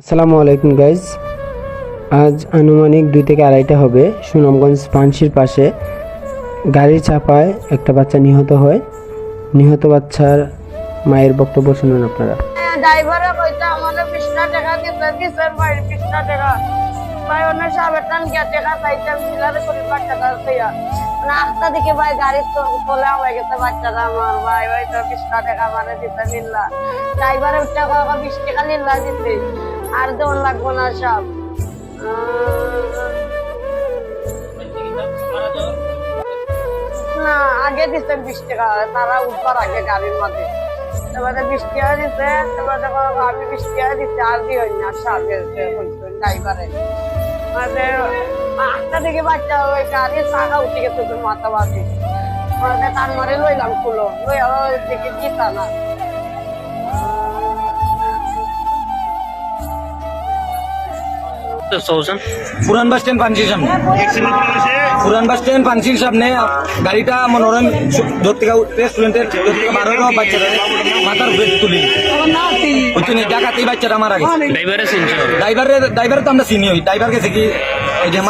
আসসালামু আলাইকুম গাইজ আজ আনুমানিক দুই থেকে আড়াইটা হবে। সুনামগঞ্জ পানশির পাশে গাড়ির চাপায় একটা বাচ্চা নিহত হয়। নিহত বাচ্চার মায়ের বক্তব্য শুনুন আপনারা। ড্রাইভারে কইতা আমার। ভাই দিতে। আর দেওয়ান লাগবো না সব। না, আগে দিতে বিশ টাকা, তারা উঠবার আগে গাড়ির মাঝে এবারে বিশ টাকা এবারে দেখো, আমি বিশ টাকা দিতে আর দিও না সাথে ড্রাইভারে। মানে আটটা থেকে বাচ্চা ওই গাড়ির চাকা উঠে গেছে তোর মাথা বাজে মানে তার মারে লইলাম খুলো লই দেখে দিতা না। পুরান বাস স্ট্যান্ড পানসির সামনে পুরান বাস স্ট্যান্ড পানসির সামনে গাড়িটা মনোরম ধরতে রেস্টুরেন্টের বারো বাচ্চারা মাথার উপরে তুলি হচ্ছে নি ডাকাতি বাচ্চারা মারা গেছে ড্রাইভারে ড্রাইভার তো আমরা চিনি ওই ড্রাইভার গেছে কি এই যে